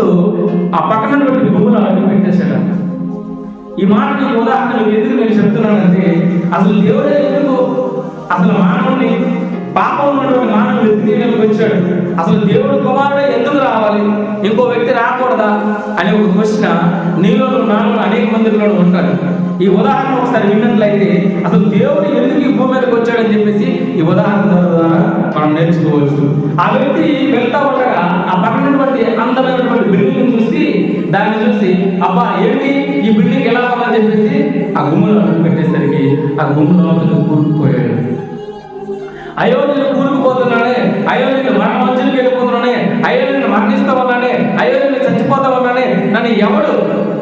వస్తూ ఆ పక్కన భూములు గుమ్మలు అడుగు పెట్టేశాడంట ఈ మాటకి ఉదాహరణలు ఎందుకు నేను చెప్తున్నానంటే అసలు దేవుడే ఎందుకు అసలు మానవుని పాపం ఉన్నటువంటి మానవుడు వెతికేయడానికి వచ్చాడు. అసలు దేవుడు కుమారుడు ఎందుకు రావాలి? ఇంకో వ్యక్తి రాకూడదా? అనే ఒక క్వశ్చన్ నీలో నాలో అనేక మందిలో ఉంటారు. ఈ ఉదాహరణ ఒకసారి విన్నట్లయితే అసలు దేవుడు ఎందుకు ఈ భూమి మీదకి వచ్చాడని చెప్పేసి ఈ ఉదాహరణ ద్వారా మనం నేర్చుకోవచ్చు. ఆ వ్యక్తి వెళ్తా ఉండగా ఆ పక్కనటువంటి అందమైనటువంటి బిల్డింగ్ చూసి దాన్ని చూసి అబ్బా ఏంటి ఈ బిల్డింగ్ ఎలా ఉందని చెప్పేసి ఆ గుమ్మలో పెట్టేసరికి ఆ గుమ్మలో కూరుకుపోయాడు. అయ్యో నేను కూరుకుపోతున్నానే అయ్యో నేను మరణ మంచులకు వెళ్ళిపోతున్నానే అయ్యో నేను మరణిస్తా ఉన్నానే అయ్యో నేను చచ్చిపోతా ఉన్నానే నన్ను ఎవడు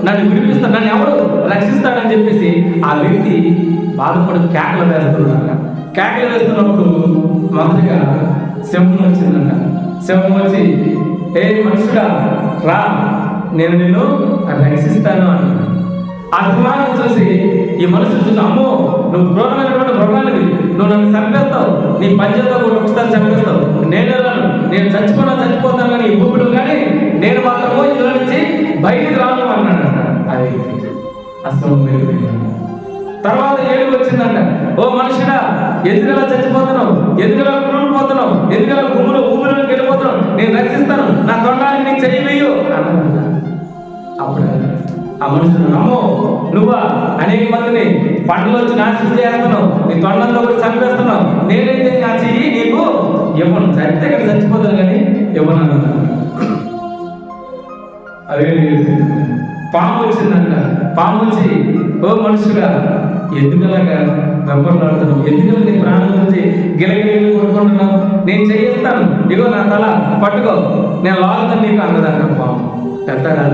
నన్ను విడిపిస్తాడు నన్ను ఎవడు రక్షిస్తాడని చెప్పేసి ఆ వ్యక్తి బాధపడి కేకలు వేస్తున్నాడు కేకలు వేస్తున్నప్పుడు మొదటిగా సింహం వచ్చిందంట. సింహం వచ్చి ఏ మనుషుడా రా నేను నిన్ను రక్షిస్తాను అన్నాడు. ఆ సింహాన్ని చూసి ఈ మనుషులు చూసి అమ్మో నువ్వు క్రూరమైనటువంటి మృగానివి నువ్వు నన్ను చంపేస్తావు. నీ పంచంతో కూడా ఒకసారి చంపేస్తావు. నేను రాను. నేను చచ్చిపోయినా చచ్చిపోతాను కానీ ఈ భూమిలో కానీ నేను మాత్రము ఇందులో నుంచి బయటికి రాను అన్నాడు. అది అసలు తర్వాత ఏడుగు వచ్చిందంట. ఓ మనుషుడా ఎందుకలా చచ్చిపోతున్నావు? ఎందుకలా కూలిపోతున్నావు ఎందుకలా భూమిలో భూమిలోకి వెళ్ళిపోతున్నావు? నేను రక్షిస్తాను. నా తొండానికి నీకు చెయ్యి అన్నాడు. అప్పుడు ఆ మనుషులు నమ్మో నువ్వా? అనేక మందిని పంటలోంచి వచ్చి నాశనం చేస్తున్నావు. నీ తొండంలో కూడా చంపేస్తున్నావు. నేనైతే నా చెయ్యి నీకు ఇవ్వను. చచ్చితే ఇక్కడ చచ్చిపోతాను కానీ ఇవ్వను అదే పాము వచ్చిందంట పాము వచ్చి ఓ మనుషుగా ఎందుకలాగా వెంపర్లాడుతున్నావు? ఎందుకలా నీ ప్రాణం నుంచి గిలగిలు కొనుక్కుంటున్నావు నేను చేయిస్తాను ఇగో నా తల పట్టుకో. నేను లాగుతాను నీకు అన్నదంట పాము. పెద్దగా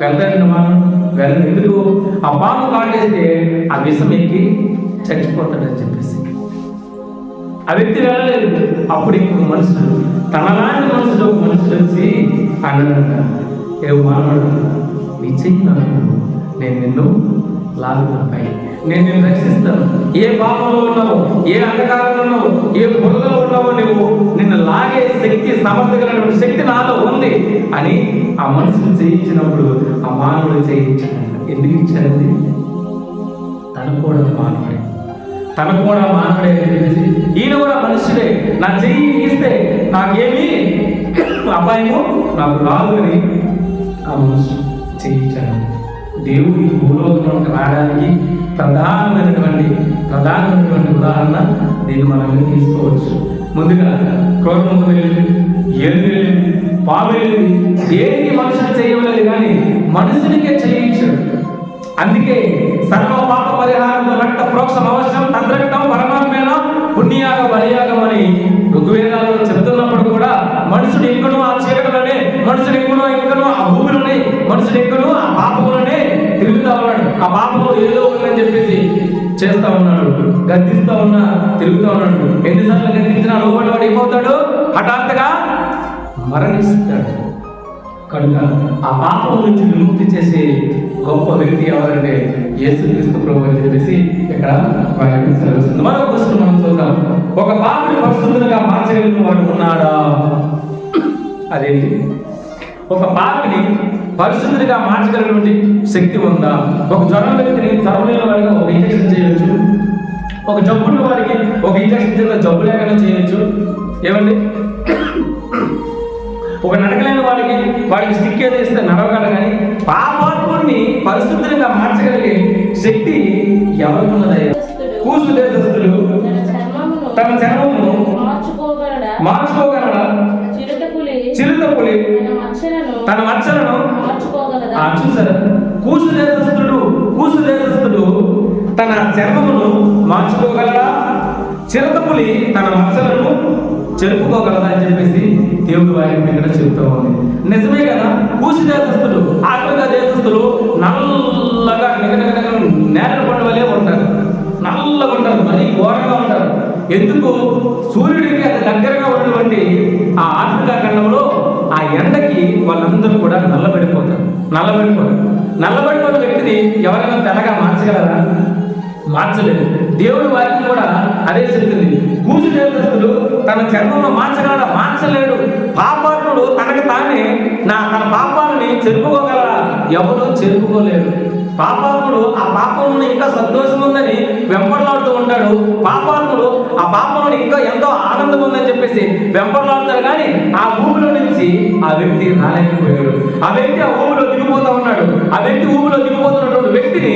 వెళ్తాడండి మనం వెళ్ళ ఎందుకు? ఆ పాము కాటేస్తే ఆ విషం ఎక్కి చచ్చిపోతాడని చెప్పేసి. ఆ వ్యక్తి వెళ్ళలేదు. అప్పుడు ఇంకొక మనుషులు తనలాంటి మనుషులు ఒక మనుషులు వచ్చి అన్నాడంట ఏ మానవుడు నీ నేను నిన్ను లాగుతున్నాయి. నేను నిన్ను రక్షిస్తాను. ఏ పాపంలో ఉన్నావు ఏ అంధకారంలో ఉన్నావు ఏ బుర్రలో ఉన్నావో నువ్వు నిన్ను లాగే శక్తి సమర్థకరమైన శక్తి నాలో ఉంది అని ఆ మనుషులు చేయించినప్పుడు ఆ మానవుడు చేయించాడు. ఎందుకు ఇచ్చారండి తను కూడా మానవుడే. తను కూడా మానవుడే అని తెలిసి ఈయన కూడా మనుషుడే నా చెయ్యి ఇస్తే నాకేమి అపాయము నాకు రాదు అని ఆ మనుషులు చేయించాడు. దేవుడి భూలోకంలోకి రావడానికి ప్రధానమైనటువంటి ప్రధానమైనటువంటి ఉదాహరణ దీన్ని మనం తీసుకోవచ్చు. ముందుగా క్రోధము వెళ్ళింది ఏడు వెళ్ళింది పాము దేనికి మనుషులు చేయలేదు కానీ మనుషునికే చేయించాడు. అందుకే సర్వ పాప పరిహారం రక్త ప్రోక్షం అవసరం తద్రక్తం పరమాత్మేన పుణ్యాగ బలియాగం అని ఋగ్వేదాలు చెబుతున్నప్పుడు కూడా మనుషుడు ఎక్కడో ఆ చీకటిలోనే మనుషుడు ఎక్కడో ఎక్కడో ఆ భూమిలోనే మనుషుడు ఎక్కడో ఆ ఆ ఏదో ఉందని చెప్పేసి చేస్తా ఉన్నాడు గద్దిస్తా ఉన్నా తిరుగుతా ఉన్నాడు. ఎన్నిసార్లు గద్దించినా లోపల వాడు ఏమవుతాడు హఠాత్తుగా మరణిస్తాడు. కనుక ఆ పాపం నుంచి విముక్తి చేసే గొప్ప వ్యక్తి ఎవరంటే యేసుక్రీస్తు ప్రభు అని చెప్పేసి ఇక్కడ సెలవుస్తుంది మరొక క్వశ్చన్ మనం చూద్దాం. ఒక పాపని పరిశుద్ధులుగా మార్చగలిగిన వాడు ఉన్నాడా? అదేంటి? ఒక పాపని పరిశుద్ధుడిగా మార్చగలిగినటువంటి శక్తి ఉందా? ఒక జ్వరం వ్యక్తిని జ్వరం లేని వాడిగా ఒక ఇంజక్షన్ చేయొచ్చు. ఒక జబ్బున్న వాడికి ఒక ఇంజక్షన్ చేత జబ్బు లేకుండా చేయొచ్చు. ఏమండి? ఒక నడకలేని వాడికి వాడికి స్టిక్ ఏదో ఇస్తే నడవగల కానీ పాపాత్ముడిని పరిశుద్ధునిగా మార్చగలిగే శక్తి ఎవరికి ఉన్నదయ్యా కూసు దేశస్తులు తన చర్మమును చర్మమును మార్చుకోగలడా? చిరుతపులి చిరుత పులి తన మచ్చలను చూసారా? కూసు దేశస్థుడు కూసు దేశస్థుడు తన చర్మమును మార్చుకోగలడా? చిరతపులి తన మచ్చలను చెరుపుకోగలదా అని చెప్పేసి దేవుడు వాక్యం ఇక్కడ చెప్తూ ఉంది. నిజమే కదా? కూసు దేశస్థుడు ఆఫ్రికా దేశస్థులు నల్లగా నిగనగనగ నేల పండు వలె ఉంటారు. నల్లగా ఉంటారు మరీ ఘోరంగా ఉంటారు. ఎందుకు? సూర్యుడికి అతి దగ్గరగా ఉన్నటువంటి ఆ ఆఫ్రికా ఖండంలో ఎండకి వాళ్ళందరూ కూడా నల్లబడిపోతారు. నల్లబడిపోతారు నల్లబడిపోయిన వ్యక్తిని ఎవరైనా తెల్లగా మార్చగలరా? మార్చలేదు. దేవుడి వారికి కూడా అదే చెప్తుంది. కూసు దేవతలు తన చర్మంలో మార్చగలడా? మార్చలేడు. పాపాత్ముడు తనకు తానే నా తన పాపాలని చెరుపుకోగలరా ఎవరు చెరుపుకోలేరు. పాపాత్ముడు ఆ పాపం ఇంకా సంతోషం ఉందని వెంపడలాడుతూ ఉంటాడు పాపాత్ముడు. ఆ పాపంలో ఇంకా ఎంతో ఆనందం ఉందని చెప్పేసి వెంపర్లాడుతాడు. కానీ ఆ ఊపిలో నుంచి ఆ వ్యక్తి రాలేకపోయాడు. ఆ వ్యక్తి ఆ ఊపిలో దిగిపోతా ఉన్నాడు. ఆ వ్యక్తి ఊపిలో దిగిపోతున్నటువంటి వ్యక్తిని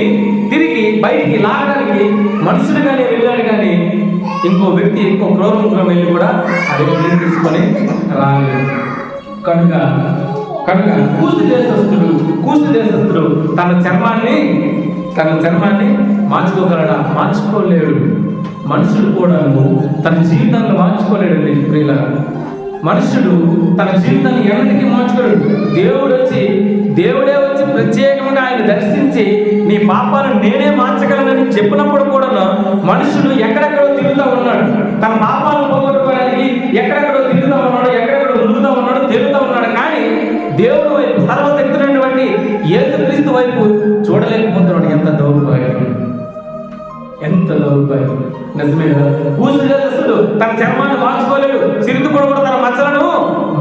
తిరిగి బయటికి లాగడానికి మనుషులుగానే వెళ్ళాడు కానీ ఇంకో వ్యక్తి ఇంకో క్రోరముఖం వెళ్ళి కూడా ఆ వ్యక్తిని తీసుకొని రాలేదు. కనుక కనుక కూసు దేశస్తుడు కూసు దేశస్తుడు తన చర్మాన్ని తన చర్మాన్ని మార్చుకోగలడా? మార్చుకోలేడు. మనుషుడు కూడా తన జీవితాన్ని మార్చుకోలేడండి ప్రియుల మనుషుడు తన జీవితాన్ని ఎన్నటికీ మార్చుకోలేడు. దేవుడు వచ్చి దేవుడే వచ్చి ప్రత్యేకంగా ఆయన దర్శించి నీ పాపాలను నేనే మార్చగలనని చెప్పినప్పుడు కూడా మనుషుడు ఎక్కడెక్కడో తిరుగుతూ ఉన్నాడు. తన పాపాలను పోగొట్టుకోవడానికి ఎక్కడెక్కడో తిరుగుతూ ఉన్నాడు ఎక్కడెక్కడో ఉరుగుతూ ఉన్నాడు తిరుగుతూ ఉన్నాడు. కానీ దేవుడు వైపు సర్వశక్తుడైనటువంటి యేసుక్రీస్తు వైపు తన చర్మాన్ని మార్చుకోలేడు. సిరిగి కూడా తన మచ్చలను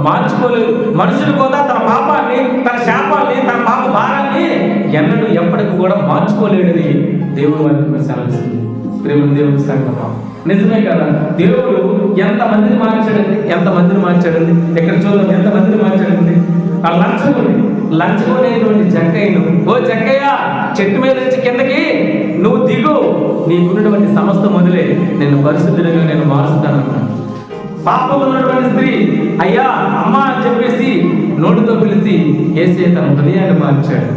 మార్చుకోలేడు. మనుషులు కూడా తన పాపాన్ని తన శాపాన్ని తన పాప భారాన్ని ఎన్నడూ ఎప్పటికి కూడా మార్చుకోలేడని దేవుడు వారికి సెలవిస్తుంది. ప్రేమ దేవుడు సంగమా నిజమే కదా? దేవుడు ఎంత మందిని మార్చాడండి? ఎంత మందిని మార్చాడండి? ఎక్కడ చూద్దాం ఎంత మందిని మార్చాడండి? ఆ లంచగొని లంచగొనేటువంటి జక్కయ్యను ఓ జక్కయ్య చెట్టు మీద నుంచి కిందకి నీకున్నటువంటి సమస్త మొదలే నేను పరిశుద్ధులుగా నేను మారుస్తాను పాపం ఉన్నటువంటి స్త్రీ అయ్యా అమ్మ అని చెప్పేసి నోటితో పిలిచి ఏసే తన హృదయాన్ని మార్చాడు.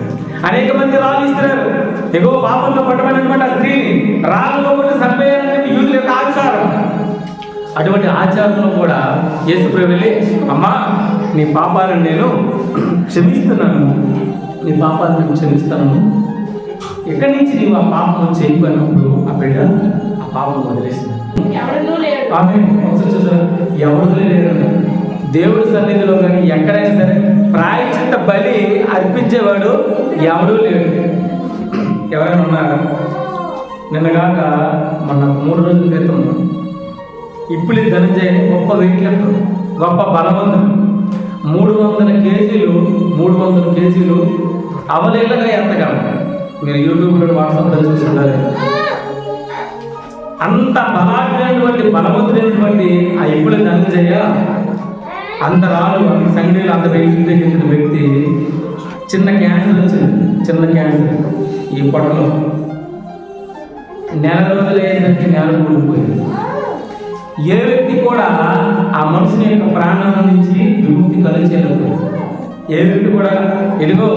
అనేక మంది రాళ్ళు ఇస్తున్నారు ఎగో పాపంతో పట్టమైనటువంటి ఆ స్త్రీని రాళ్ళలో కూడా చంపేయాలని యూదుల యొక్క ఆచారం. అటువంటి ఆచారంలో కూడా యేసుప్రభు వెళ్ళి అమ్మా నీ పాపాలను నేను క్షమిస్తున్నాను. నీ పాపాలను నేను క్షమిస్తాను. ఎక్కడి నుంచి నీవు ఆ పాపం చేయబడినప్పుడు ఆ బిడ్డ ఆ పాపం వదిలేసింది? ఆమె చూసారా ఎవరు లేరు దేవుడి సన్నిధిలో కానీ ఎక్కడైనా సరే ప్రాయచిత్త బలి అర్పించేవాడు ఎవడూ లేడు. ఎవరైనా ఉన్నారా? నిన్నగాక మన మూడు రోజుల క్రితం ఇప్పులి ధనంజయని గొప్ప వెయిట్ లిఫ్టర్ గొప్ప బలవంతుడు. మూడు వందల కేజీలు మూడు వందల కేజీలు అవలీలగా ఎత్తగలరు మీరు యూట్యూబ్లో వాట్సాప్లో చూస్తుంటారు. అంత బలాఢ్యమైనటువంటి బలవంతుడైనటువంటి ఆ ఇప్పుడు ధనంజయ అంత రాళ్ళు అంత సంగీలు అంత వెయిట్ వ్యక్తి చిన్న క్యాన్సర్ వచ్చింది. చిన్న క్యాన్సర్ ఈ పొట్టలో. నెల రోజులు అయ్యేసరికి నేల కూలిపోయింది ఏ వ్యక్తి కూడా ఆ మనుషుని యొక్క ప్రాణాల నుంచి విముక్తి కలిగేయలేదు ఏ వ్యక్తి కూడా ఎలుగో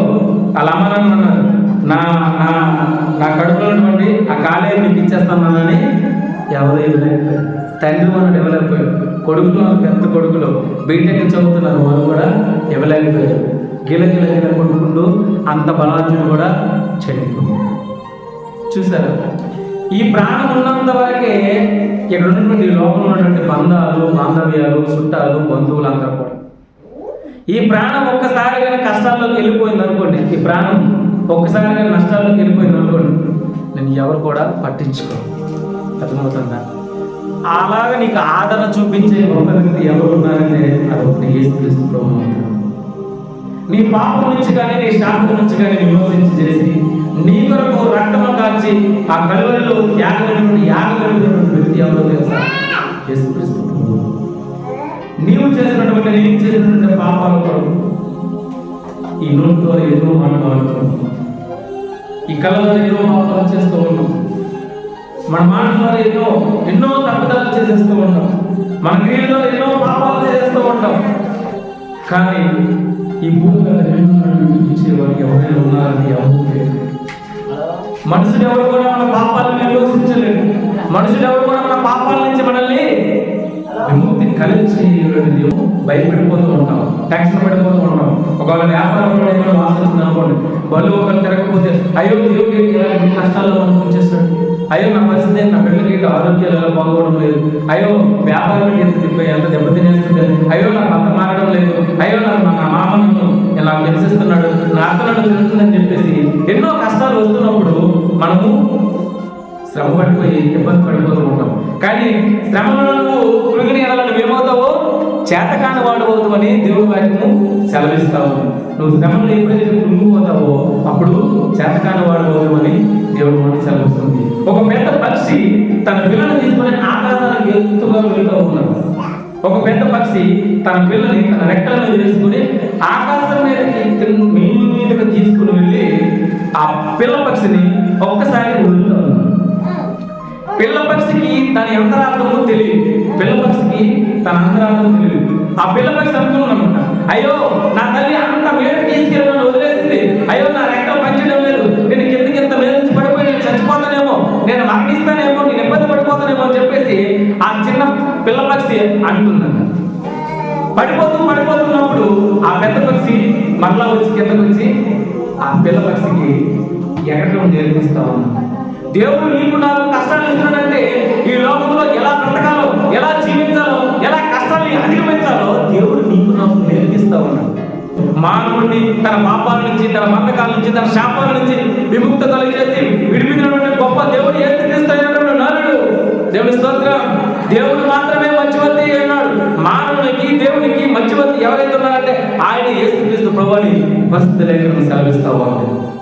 అలా అమ్మనని అన్నారు నా నా నా కడుపులో ఉన్నటువంటి ఆ కాలే మీకు ఇచ్చేస్తానని ఎవరు ఇవ్వలేకపోయారు తండ్రి మనం ఇవ్వలేకపోయారు. కొడుకులు పెద్ద కొడుకులు బీటెక్ చదువుతున్నారు వాళ్ళు కూడా ఇవ్వలేకపోయారు. గిల గిల గిల అంత బలార్జును కూడా చనిపోయింది చూసారు? ఈ ప్రాణం ఉన్నంత వరకే ఇక్కడ ఉన్నటువంటి లోపల ఉన్నటువంటి బంధాలు బాంధవ్యాలు చుట్టాలు బంధువులు అందరూ కూడా. ఈ ప్రాణం ఒక్కసారిగా కష్టాల్లోకి వెళ్ళిపోయింది అనుకోండి ఈ ప్రాణం ఒక్కసారి నేను నష్టాల్లోకి వెళ్ళిపోయింది నేను ఎవరు కూడా పట్టించుకోను. అర్థమవుతుందా? అలాగ నీకు ఆదరణ చూపించే ఒక వ్యక్తి ఎవరు ఉన్నారంటే అది ఒకటి ప్రభు నీ పాపం నుంచి కానీ నీ శాంతి నుంచి కానీ విమోచించి చేసి నీ కొరకు రక్తము కాల్చి ఆ కలువరిలో యాగలిగినటువంటి యాగలిగినటువంటి వ్యక్తి ఎవరో తెలుసా? యేసుక్రీస్తు నీవు చేసినటువంటి నేను చేసినటువంటి పాపాల కొరకు ఈ నోటితో ఎన్నో మాట్లాడుతున్నాను ఈ కళలో ఎన్నో పాపాలు చేస్తూ ఉన్నాం. మన మాట ద్వారా ఎన్నో ఎన్నో తప్పుదాలు చేసేస్తూ ఉంటాం మన క్రియలో ఎన్నో పాపాలు చేసేస్తూ ఉంటాం కానీ ఈ భూమి మీద ఎవరైనా ఉన్నారని ఎవరు లేరు. మనుషుడు ఎవరు కూడా మన పాపాలను నిర్వహించలేడు మనుషుడు ఎవరు కూడా మన పాపాల నుంచి మనల్ని విముక్తి కలిసి భయపడిపోతూ ఉంటాం. టెన్షన్ పడిపోతూ ఉన్నాం ఒకవేళ వ్యాపారం ఆశిస్తుంది అనుకోండి బలు ఒకరు తిరగకపోతే అయ్యో దేవుడు ఇలాంటి కష్టాల్లో మనం ఉంచేస్తాడు అయ్యో నా పరిస్థితి నా పిల్లలకి ఇటు ఆరోగ్యాలు ఎలా బాగోవడం లేదు. అయ్యో వ్యాపారం ఎంత దెబ్బ ఎంత దెబ్బతినేస్తుంది అయ్యో నా భర్త మారడం లేదు. అయ్యో నా నా మామను ఇలా హింసిస్తున్నాడు. నా అత్తలను తిరుగుతుందని చెప్పేసి ఎన్నో కష్టాలు వస్తున్నప్పుడు మనము శ్రమ పడిపోయి ఇబ్బంది పడిపోతూ ఉంటాం. కానీ శ్రమలో నువ్వు పురుగుని ఎలా నువ్వు ఏమవుతావు? చేతకాని వాడు అవుతామని వాక్యము సెలవిస్తావు. నువ్వు శ్రమలో ఎప్పుడైతే కృంగిపోతావో అప్పుడు చేతకాని వాడు అని దేవుడు మాట సెలవిస్తుంది. ఒక పెద్ద పక్షి తన పిల్లలు తీసుకొని ఆకాశానికి ఎత్తుగా వెళ్తూ ఉన్నాడు ఒక పెద్ద పక్షి తన పిల్లని తన రెక్కలను మీద వేసుకుని ఆకాశం మీదకి మీదకి తీసుకుని వెళ్ళి ఆ పిల్ల పక్షిని ఒక్కసారి వదులుతూ పిల్ల పక్షికి తన అంతరార్థము తెలియదు. పిల్ల పక్షికి తన అంతరార్థము తెలియదు. ఆ పిల్ల పక్షి అనుకున్నానమాట అయ్యో నా తల్లి అంత మేలు తీసుకెళ్ళి వదిలేసింది. అయ్యో నా రెక్కలు పంచడం లేదు. నేను కిందకి ఇంత మీద నుంచి పడిపోయి నేను చచ్చిపోతానేమో. నేను మరణిస్తానేమో నేను ఇబ్బంది పడిపోతానేమో అని చెప్పేసి ఆ చిన్న పిల్ల పక్షి అంటున్నాను. పడిపోతూ పడిపోతున్నప్పుడు ఆ పెద్ద పక్షి మరలా వచ్చి కిందకు వచ్చి ఆ పిల్ల పక్షికి ఎగటం నేర్పిస్తా ఉన్నాను దేవుడు నీకు నాకు కష్టాలు ఇస్తున్నాడంటే ఈ లోకంలో ఎలా బ్రతకాలో ఎలా జీవించాలో ఎలా కష్టాన్ని అధిగమించాలో దేవుడు నీకు నాకు నేర్పిస్తా ఉన్నాడు. మానవుడిని తన పాపాల నుంచి తన మతకాల నుంచి తన శాపాల నుంచి విముక్త కలిగేసి విడిపించినటువంటి గొప్ప దేవుడు ఏ స్థితిస్తాడు నరుడు దేవుని స్తోత్రం. దేవుడు మాత్రమే మధ్యవర్తి అన్నాడు. మానవునికి దేవునికి మధ్యవర్తి ఎవరైతే ఉన్నారంటే ఆయన యేసుక్రీస్తు ప్రభుని పరిస్థితి లేఖనం సెలవిస్తా ఉన్నాడు.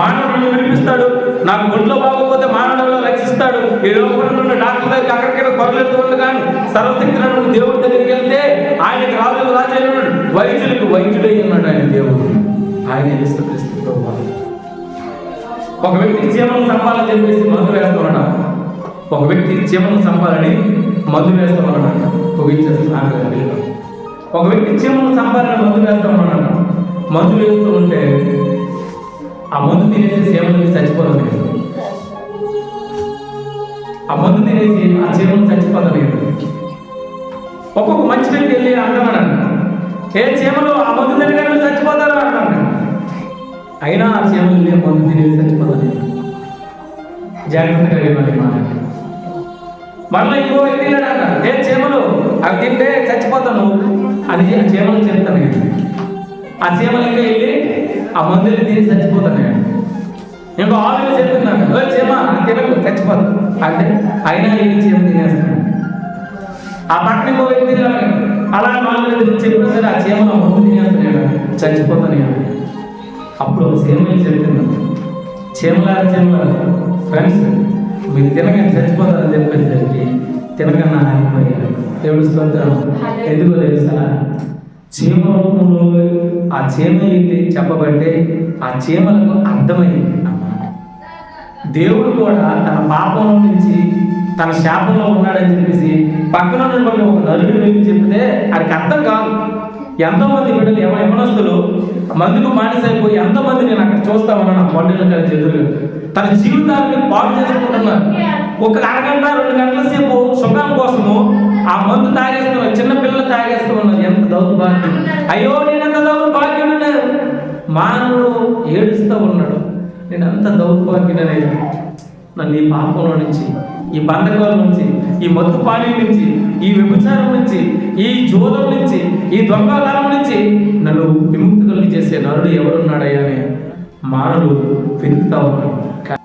మానవుడిని వినిపిస్తాడు నాకు ఒంట్లో బాగోకపోతే మానవుల్లో రక్షిస్తాడు. ఈ లోపల ఉన్న డాక్టర్ దగ్గరికి అక్కడిక్కడ కొరలేదు కానీ సర్వశక్తి దేవుడి దగ్గరికి వెళ్తే ఆయనకి రాజు రాజు ఉన్నాడు. వైద్యులకు వైద్యుడై ఉన్నాడు ఆయన దేవుడు. ఆయన యేసుక్రీస్తు ఒక వ్యక్తి చీమలను చంపాలని చెప్పేసి మందు వేస్తామన్నా. ఒక వ్యక్తి చీమలను చంపాలని మందు వేస్తున్నాడు పొగిచ్చేస్తున్నాడు ఒక వ్యక్తి చీమలను చంపాలని మందు వేస్తున్నాడు మందు వేస్తూ ఉంటే ఆ మందు తినేసి మీరు చచ్చిపోతలేదు ఆ మందు తినేసి ఆ చీమలు చచ్చిపోలేదు ఒక్కొక్క మంచి వ్యక్తి వెళ్ళి అంటున్నాడు ఏ చీమలు ఆ మందు తినగానే చచ్చిపోతారు అంటాను అయినా ఆ చీమలు వెళ్ళి మందు తినేసి చచ్చిపోతాను జాగ్రత్తగా వినాలి మాట. మళ్ళీ ఇంకో వ్యక్తి వెళ్ళాడట ఏ చీమలు అవి తింటే చచ్చిపోతాను. అని ఆ చీమలు చెప్తాను ఆ చీమలు ఇంకా వెళ్ళి ఆ మందులు తిని చచ్చిపోతాను నేను. ఇంకో ఆవిడ చెప్తున్నాను ఓ చీమ తినకు చచ్చిపోతాను అంటే అయినా వెళ్ళి చీమ తినేస్తాను ఆ పక్కన ఇంకో వ్యక్తి. అలా నాలుగు చెప్పిన సరే ఆ చీమలు మందు తినేస్తాను చచ్చిపోతాను నేను. అప్పుడు ఒక చీమలు చెప్తున్నాను చీమలారా చీమలారా ఫ్రెండ్స్ మీరు తినగానే చచ్చిపోతారని చెప్పేసరికి తినకన్నా ఆగిపోయారు. దేవుడి స్తోత్రం. ఎందుకో తెలుసా? చీమ రూపంలో ఆ చీమ ఏంటి చెప్పబట్టే ఆ చీమలకు అర్థమైంది అన్నమాట. దేవుడు కూడా తన పాపంలో నుంచి తన శాపంలో ఉన్నాడని చెప్పేసి పక్కన ఉన్నటువంటి ఒక నలుగురు వెళ్ళి చెప్తే ఆయనకి అర్థం కాదు. ఎంతోమంది బిడ్డలు యమ యమనస్తులు మందుకు మానేసైపోయి ఎంతోమంది నేను అక్కడ చూస్తామన్నా ఉన్నాను ఆ కలిసి ఎదురు తన జీవితాన్ని పాడు చేసుకుంటున్నారు. ఒక అరగంట రెండు గంటల సేపు సుఖం కోసము ఆ మందు తాగేస్తున్నారు చిన్న పిల్లలు తాగేస్తూ ఉన్నారు ఎంత దౌర్భాగ్యం. అయ్యో నేను ఎంత దౌర్భాగ్యుడు మానవుడు ఏడుస్తూ ఉన్నాడు. నేను అంత దౌర్భాగ్యుడనేది? నన్ను ఈ పాపంలో నుంచి ఈ బంధకాల నుంచి ఈ మత్తు పానీ నుంచి ఈ వ్యభిచారం నుంచి ఈ జోదం నుంచి ఈ దొంగతనం నుంచి నన్ను విముక్తి కలిగి చేసే నరుడు ఎవరున్నాడయ్యా అని మానవుడు వెతుకుతా ఉన్నాడు.